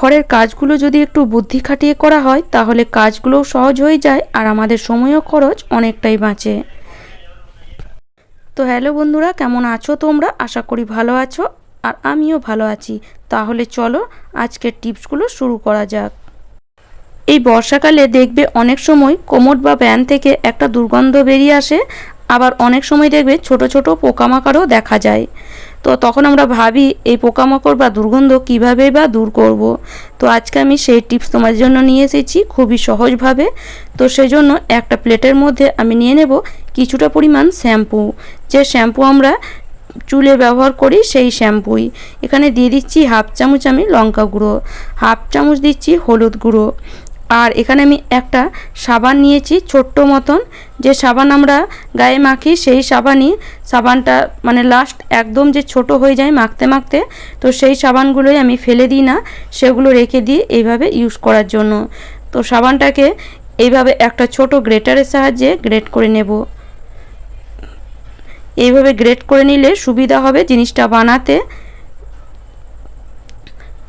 ঘরের কাজগুলো যদি একটু বুদ্ধি খাটিয়ে করা হয়, তাহলে কাজগুলোও সহজ হয়ে যায় আর আমাদের সময়ও খরচ অনেকটাই বাঁচে। তো হ্যালো বন্ধুরা, কেমন আছো তোমরা? আশা করি ভালো আছো আর আমিও ভালো আছি। তাহলে চলো আজকের টিপসগুলো শুরু করা যাক। এই বর্ষাকালে দেখবে অনেক সময় কোমর বা ব্যান থেকে একটা দুর্গন্ধ বেরিয়ে আসে আবার অনেক সময় দেখবে ছোট ছোট পোকামাকড়ও দেখা যায়। তো তখন আমরা ভাবি, এই পোকামাকড় বা দুর্গন্ধ কীভাবে বা দূর করব। তো আজকে আমি সেই টিপস তোমার জন্য নিয়ে এসেছি খুবই সহজভাবে। তো সেজন্য একটা প্লেটের মধ্যে আমি নিয়ে নেব কিছুটা পরিমাণ শ্যাম্পু। যে শ্যাম্পু আমরা চুলে ব্যবহার করি সেই শ্যাম্পুই। এখানে দিয়ে দিচ্ছি হাফ চামচ আমি লঙ্কা গুঁড়ো, হাফ চামচ দিচ্ছি হলুদ গুঁড়ো। আর এখানে আমি একটা সাবান নিয়েছি ছোট্ট মতন। যে সাবান আমরা গায়ে মাখি, সেই সাবানই সাবানটা মানে লাস্ট একদম যে ছোট হয়ে যায় মাখতে মাখতে, তো সেই সাবানগুলোই আমি ফেলে দিই না, সেগুলো রেখে দিই এইভাবে ইউজ করার জন্য। তো সাবানটাকে এইভাবে একটা ছোট গ্রেটারের সাহায্যে গ্রেট করে নেব। এইভাবে গ্রেট করে নিলে সুবিধা হবে জিনিসটা বানাতে।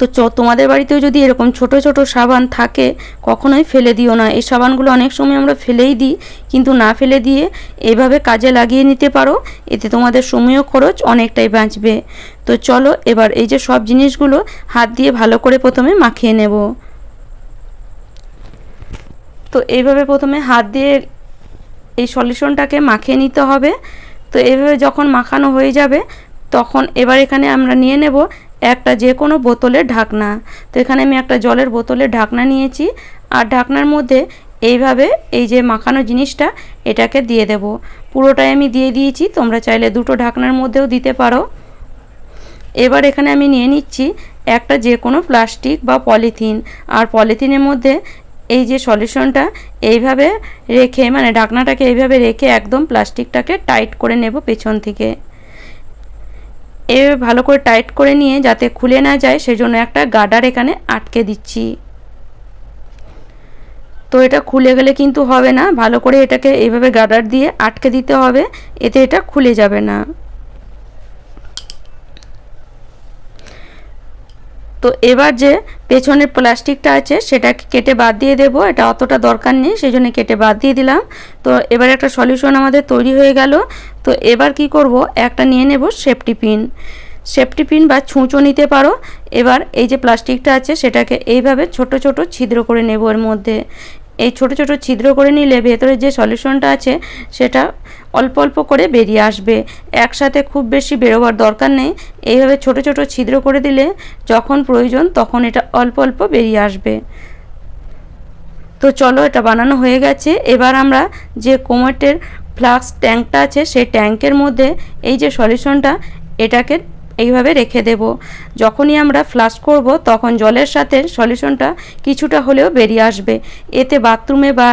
তো তোমাদের বাড়িতেও যদি এরকম ছোট ছোট সাবান থাকে, কখনোই ফেলে দিও না। এই সাবানগুলো অনেক সময় আমরা ফেলেই দিই, কিন্তু না ফেলে দিয়ে এভাবে কাজে লাগিয়ে নিতে পারো। এতে তোমাদের সময়ও খরচ অনেকটাই বাঁচবে। তো চলো, এবার এই যে সব জিনিসগুলো হাত দিয়ে ভালো করে প্রথমে মাখিয়ে নেব। তো এইভাবে প্রথমে হাত দিয়ে এই সলিউশনটাকে মাখিয়ে নিতে হবে। তো এইভাবে যখন মাখানো হয়ে যাবে, তখন এবার এখানে আমরা নিয়ে নেব একটা যে কোনো বোতলের ঢাকনা। তো এখানে আমি একটা জলের বোতলের ঢাকনা নিয়েছি। আর ঢাকনার মধ্যে এইভাবে এই যে মাখানো জিনিসটা, এটাকে দিয়ে দেব। পুরোটাই আমি দিয়ে দিয়েছি। তোমরা চাইলে দুটো ঢাকনার মধ্যেও দিতে পারো। এবার এখানে আমি নিয়ে নিচ্ছি একটা যে কোনো প্লাস্টিক বা পলিথিন। আর পলিথিনের মধ্যে এই যে সলিউশনটা, এইভাবে রেখে মানে ঢাকনাটাকে এইভাবে রেখে একদম প্লাস্টিকটাকে টাইট করে নেব পেছন থেকে। এভাবে ভালো করে টাইট করে নিয়ে যাতে খুলে না যায়, সেজন্য একটা গার্ডার এখানে আটকে দিচ্ছি। তো এটা খুলে গেলে কিন্তু হবে না। ভালো করে এটাকে এইভাবে গার্ডার দিয়ে আটকে দিতে হবে, এতে এটা খুলে যাবে না। তো এবার যে পেছনের প্লাস্টিকটা আছে, সেটাকে কেটে বাদ দিয়ে দেবো। এটা অতটা দরকার নেই সেই জন্য কেটে বাদ দিয়ে দিলাম। তো এবার একটা সলিউশন আমাদের তৈরি হয়ে গেল। তো এবার কি করব, একটা নিয়ে নেব সেফটি পিন। সেফটি পিন বা ছুঁচো নিতে পারো। এবার এই যে প্লাস্টিকটা আছে, সেটাকে এইভাবে ছোট ছোট ছিদ্র করে নেব এর মধ্যে। এই ছোট ছোট ছিদ্র করে নিলে ভেতরে যে সলিউশনটা আছে, সেটা অল্প অল্প করে বেরিয়ে আসবে। একসাথে খুব বেশি বেরোবার দরকার নেই। এইভাবে ছোট ছোট ছিদ্র করে দিলে যখন প্রয়োজন তখন এটা অল্প অল্প বেরিয়ে আসবে। তো চলো এটা বানানো হয়ে গেছে। এবার আমরা যে কোমোটের ফ্লাক্স ট্যাঙ্কটা আছে সেই ট্যাঙ্কের মধ্যে এই যে সলিউশনটা, এটাকে এইভাবে রেখে দেব। যখনই আমরা ফ্লাশ করব তখন জলের সাথে সলিউশনটা কিছুটা হলেও বেরিয়ে আসবে। এতে বাথরুমে বা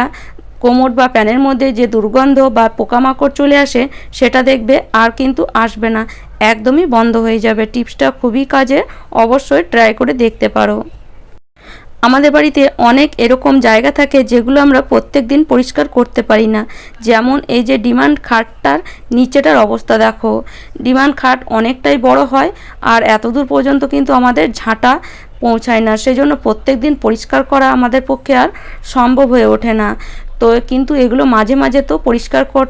কোমর বা প্যানের মধ্যে যে দুর্গন্ধ বা পোকামাকড় চলে আসে, সেটা দেখবে আর কিন্তু আসবে না। একদমই বন্ধ হয়ে যাবে। টিপসটা খুবই কাজে, অবশ্যই ট্রাই করে দেখতে পারো। আমাদের বাড়িতে অনেক এরকম জায়গা থাকে যেগুলো আমরা প্রত্যেক দিন পরিষ্কার করতে পারি না। যেমন এই যে ডিমান্ড খাটটার নিচেটার অবস্থা দেখো। ডিমান্ড খাট অনেকটাই বড় হয় আর এতদূর পর্যন্ত কিন্তু আমাদের ঝাঁটা পৌঁছায় না। সেজন্য প্রত্যেক দিন পরিষ্কার করা আমাদের পক্ষে আর সম্ভব হয়ে ওঠে না। তো কিন্তু এগুলো মাঝে মাঝে তো পরিষ্কার কর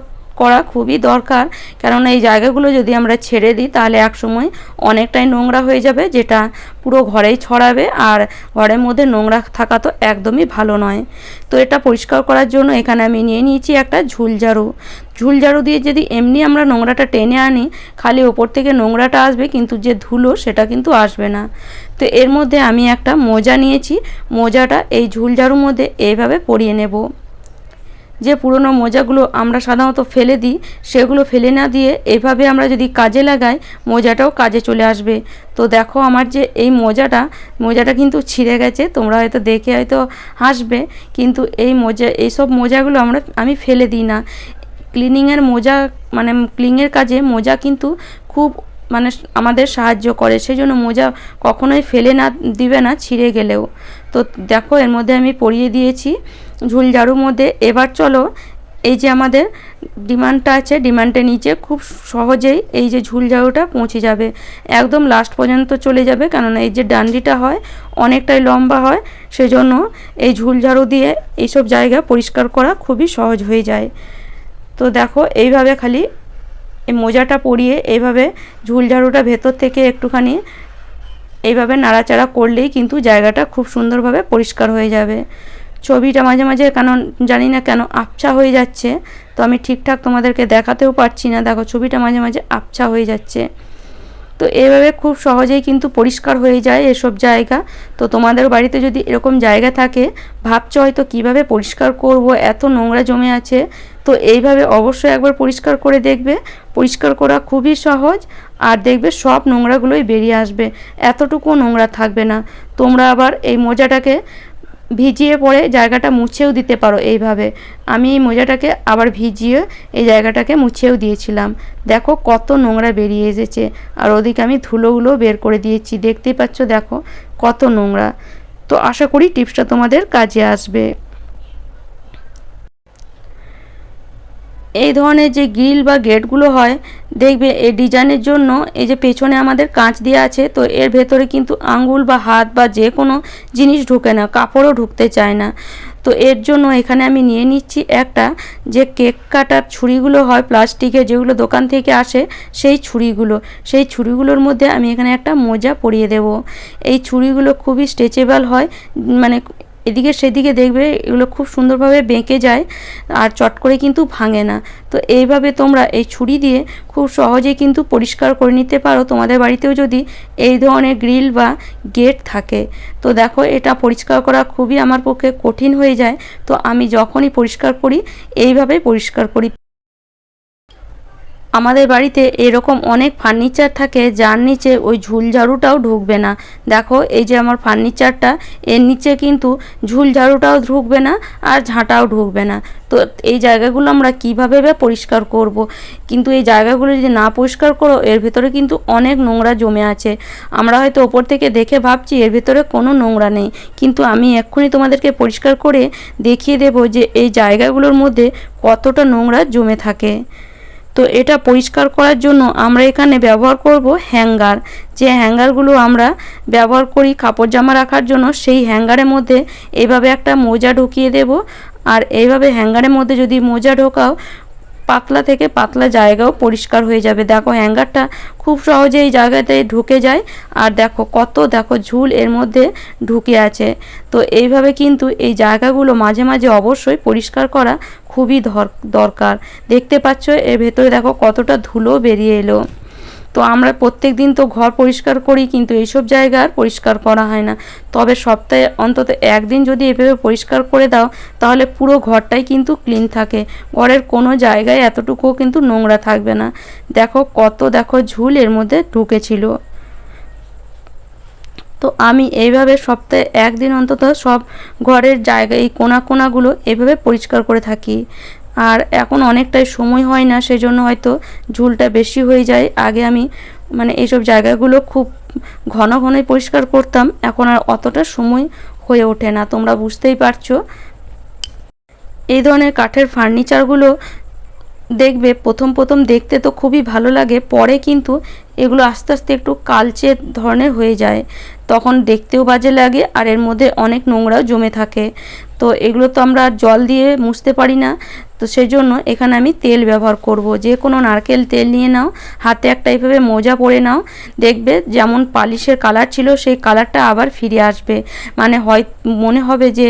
খুবই দরকার। কেননা এই জায়গাগুলো যদি আমরা ছেড়ে দিই, তাহলে একসময় অনেকটাই নোংরা হয়ে যাবে, যেটা পুরো ঘরেই ছড়াবে, আর ঘরের মধ্যে নোংরা থাকা তো একদমই ভালো নয়। তো এটা পরিষ্কার করার জন্য এখানে আমি নিয়ে নিয়েছি একটা ঝুলঝাড়ু ঝুলঝাড়ু দিয়ে যদি এমনি আমরা নোংরাটা টেনে আনি, খালি ওপর থেকে নোংরাটা আসবে, কিন্তু যে ধুলো সেটা কিন্তু আসবে না। তো এর মধ্যে আমি একটা মোজা নিয়েছি। মোজাটা এই ঝুলঝাড়ুর মধ্যে এইভাবে পরিয়ে নেব। যে পুরনো মোজাগুলো আমরা সাধারণত ফেলে দিই, সেগুলো ফেলে না দিয়ে এভাবে আমরা যদি কাজে লাগাই, মোজাটাও কাজে চলে আসবে। তো দেখো আমার যে এই মোজাটা মোজাটা কিন্তু ছিঁড়ে গেছে, তোমরা হয়তো দেখে হয়তো হাসবে, কিন্তু এই মোজা, এইসব মোজাগুলো আমরা, আমি ফেলে দিই না। ক্লিনিংয়ের মোজা মানে ক্লিনের কাজে মোজা কিন্তু খুব মানে আমাদের সাহায্য করে সেই জন্য মোজা কখনোই ফেলে না, দিবে না ছিঁড়ে গেলেও। তো দেখো এর মধ্যে আমি পরিয়ে দিয়েছি। ঝুল ঝাড়ুর মধ্যে। এবার চলো, এই যে আমাদের ডিমান্ডটা আছে, ডিমান্ডের নিচে খুব সহজেই এই যে ঝুল ঝাড়ুটা পৌঁছে যাবে। একদম লাস্ট পর্যন্ত চলে যাবে, কেননা এই যে ডান্ডিটা হয়, অনেকটাই লম্বা হয়, সেজন্য এই ঝুল ঝাড়ু দিয়ে এইসব জায়গা পরিষ্কার করা খুবই সহজ হয়ে যায়। তো দেখো, এইভাবে খালি এই মোজাটা পরিয়ে এইভাবে ঝুল ঝাড়ুটা ভেতর থেকে একটুখানি এইভাবে নাড়াচাড়া করলেই কিন্তু জায়গাটা খুব সুন্দরভাবে পরিষ্কার হয়ে যাবে। ছবিটা মাঝে মাঝে কেন জানি না কেন আবছা হয়ে যাচ্ছে। তো আমি ঠিকঠাক তোমাদেরকে দেখাতেও পারছি না। দেখো, ছবিটা মাঝে মাঝে আবছা হয়ে যাচ্ছে। তো এভাবে খুব সহজেই কিন্তু পরিষ্কার হয়ে যায় এসব জায়গা। তো তোমাদের বাড়িতে যদি এরকম জায়গা থাকে, ভাবছ হয়তো কীভাবে পরিষ্কার করব, এত নোংরা জমে আছে। তো এইভাবে অবশ্যই একবার পরিষ্কার করে দেখবে। পরিষ্কার করা খুবই সহজ। আর দেখবে সব নোংরাগুলোই বেরিয়ে আসবে। এতটুকু নোংরা থাকবে না। তোমরা আবার এই মোজাটাকে ভিজিয়ে পরে জায়গাটা মুছেও দিতে পারো এইভাবে। আমি এই মোজাটাকে আবার ভিজিয়ে এই জায়গাটাকে মুছেও দিয়েছিলাম। দেখো কত নোংরা বেরিয়ে এসেছে। আর ওদিকে আমি ধুলোগুলো বের করে দিয়েছি। দেখতেই পাচ্ছ, দেখো কত নোংরা। তো আশা করি টিপসটা তোমাদের কাজে আসবে। এই ধরনের যে গ্রিল বা গেটগুলো হয়, দেখবে এই ডিজাইনের জন্য এই যে পেছনে আমাদের কাঁচ দেওয়া আছে, তো এর ভেতরে কিন্তু আঙ্গুল বা হাত বা যে কোনো জিনিস ঢুকে না, কাপড়ও ঢুকতে চায় না। তো এর জন্য এখানে আমি নিয়ে নিচ্ছি একটা যে কেক কাটার ছুরিগুলো হয় প্লাস্টিকের, যেগুলো দোকান থেকে আসে সেই ছুরিগুলো। সেই ছুরিগুলোর মধ্যে আমি এখানে একটা মোজা পরিয়ে দেব। এই ছুরিগুলো খুবই স্ট্রেচেবল হয় মানে এদিকে সেদিকে দেখবে এগুলো খুব সুন্দরভাবে বেঁকে যায় আর চট করে কিন্তু ভাঙে না। তো এইভাবে তোমরা এই ছুরি দিয়ে খুব সহজেই কিন্তু পরিষ্কার করে নিতে পারো। তোমাদের বাড়িতেও যদি এই ধরনের গ্রিল বা গেট থাকে, তো দেখো এটা পরিষ্কার করা খুবই আমার পক্ষে কঠিন হয়ে যায়। তো আমি যখনই পরিষ্কার করি এইভাবে পরিষ্কার করি। আমাদের বাড়িতে এরকম অনেক ফার্নিচার থাকে, যার নিচে ওই ঝুলঝাড়ুটাও ঢুকবে না। দেখো, এই যে আমার ফার্নিচারটা এর নিচে কিন্তু ঝুলঝাড়ুটাও ঢুকবে না আর ঝাঁটাও ঢুকবে না। তো এই জায়গাগুলো আমরা কীভাবে বা পরিষ্কার করব। কিন্তু এই জায়গাগুলো যদি না পরিষ্কার করো, এর ভেতরে কিন্তু অনেক নোংরা জমে আছে। আমরা হয়তো ওপর থেকে দেখে ভাবছি, এর ভেতরে কোনো নোংরা নেই। কিন্তু আমি এক্ষুনি তোমাদেরকে পরিষ্কার করে দেখিয়ে দেব যে এই জায়গাগুলোর মধ্যে কতটা নোংরা জমে থাকে। তো এটা পরিষ্কার করার জন্য আমরা এখানে ব্যবহার করব হ্যাঙ্গার। যে হ্যাঙ্গারগুলো আমরা ব্যবহার করি কাপড় জামা রাখার জন্য, সেই হ্যাঙ্গারের মধ্যে এইভাবে একটা মোজা ঢুকিয়ে দেব। আর এইভাবে হ্যাঙ্গারের মধ্যে যদি মোজা ঢোকাও পাতলা থেকে পাতলা জায়গাও পরিষ্কার হয়ে যাবে। দেখো হ্যাঙ্গারটা খুব সহজে এই জায়গাতে ঢুকে যায়। আর দেখো, কত দেখো ঝুল এর মধ্যে ঢুকে আছে। তো এইভাবে কিন্তু এই জায়গাগুলো মাঝে মাঝে অবশ্যই পরিষ্কার করা খুবই দরকার। দেখতে পাচ্ছ, এর ভেতরে দেখো কতটা ধুলো বেরিয়ে এলো। তো আমরা প্রত্যেক দিন তো ঘর পরিষ্কার করি, কিন্তু এইসব জায়গা আর পরিষ্কার করা হয় না। তবে সপ্তাহে অন্তত একদিন যদি এভাবে পরিষ্কার করে দাও, তাহলে পুরো ঘরটাই কিন্তু ক্লিন থাকে। ঘরের কোনো জায়গায় এতটুকুও কিন্তু নোংরা থাকবে না। দেখো কত দেখো ঝুল এর মধ্যে ঢুকেছিল। তো আমি এইভাবে সপ্তাহে একদিন অন্তত সব ঘরের জায়গায় এই কোনা কোনাগুলো এভাবে পরিষ্কার করে থাকি। আর এখন অনেকটাই সময় হয় না, সেজন্য হয়তো ঝুলটা বেশি হয়ে যায়। আগে আমি মানে এইসব জায়গাগুলো খুব ঘন ঘনই পরিষ্কার করতাম, এখন আর অতটা সময় হয়ে ওঠে না, তোমরা বুঝতেই পারছ। এই ধরনের কাঠের ফার্নিচারগুলো দেখবে, প্রথম প্রথম দেখতে তো খুবই ভালো লাগে, পরে কিন্তু এগুলো আস্তে আস্তে একটু কালচে ধরনের হয়ে যায়। তখন দেখতেও বাজে লাগে আর এর মধ্যে অনেক নোংরাও জমে থাকে। তো এগুলো তো আমরা জল দিয়ে মুছতে পারি না। তো সেই জন্য এখানে আমি তেল ব্যবহার করব। যে কোনো নারকেল তেল নিয়ে নাও, হাতে একটা এইভাবে মোজা পরে নাও। দেখবে যেমন পালিশের কালার ছিল, সেই কালারটা আবার ফিরে আসবে। মানে হয়, মনে হবে যে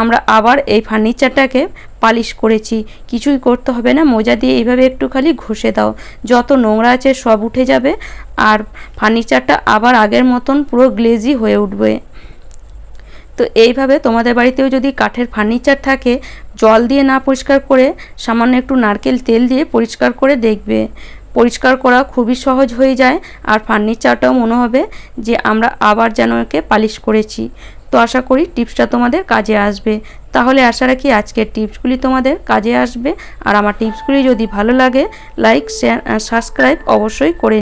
আমরা আবার এই ফার্নিচারটাকে পালিশ করেছি। কিছুই করতে হবে না, মোজা দিয়ে এইভাবে একটু খালি ঘষে দাও। যত নোংরা আছে সব উঠে যাবে, আর ফার্নিচারটা আবার আগের মতন পুরো গ্লেজি হয়ে উঠবে। তো এইভাবে তোমাদের বাড়িতেও যদি কাঠের ফার্নিচার থাকে, জল দিয়ে না পরিষ্কার করে, সামান্য একটু নারকেল তেল দিয়ে পরিষ্কার করে দেখবে। পরিষ্কার করা খুবই সহজ হয়ে যায়, আর ফার্নিচারটাও মনে হবে যে আমরা আবার যেন একে পালিশ করেছি। তো আশা করি টিপসটা তোমাদের কাজে আসবে। তাহলে আশা রাখি আজকের টিপসগুলি তোমাদের কাজে আসবে। আর আমার টিপসগুলি যদি ভালো লাগে লাইক শেয়ার সাবস্ক্রাইব অবশ্যই করে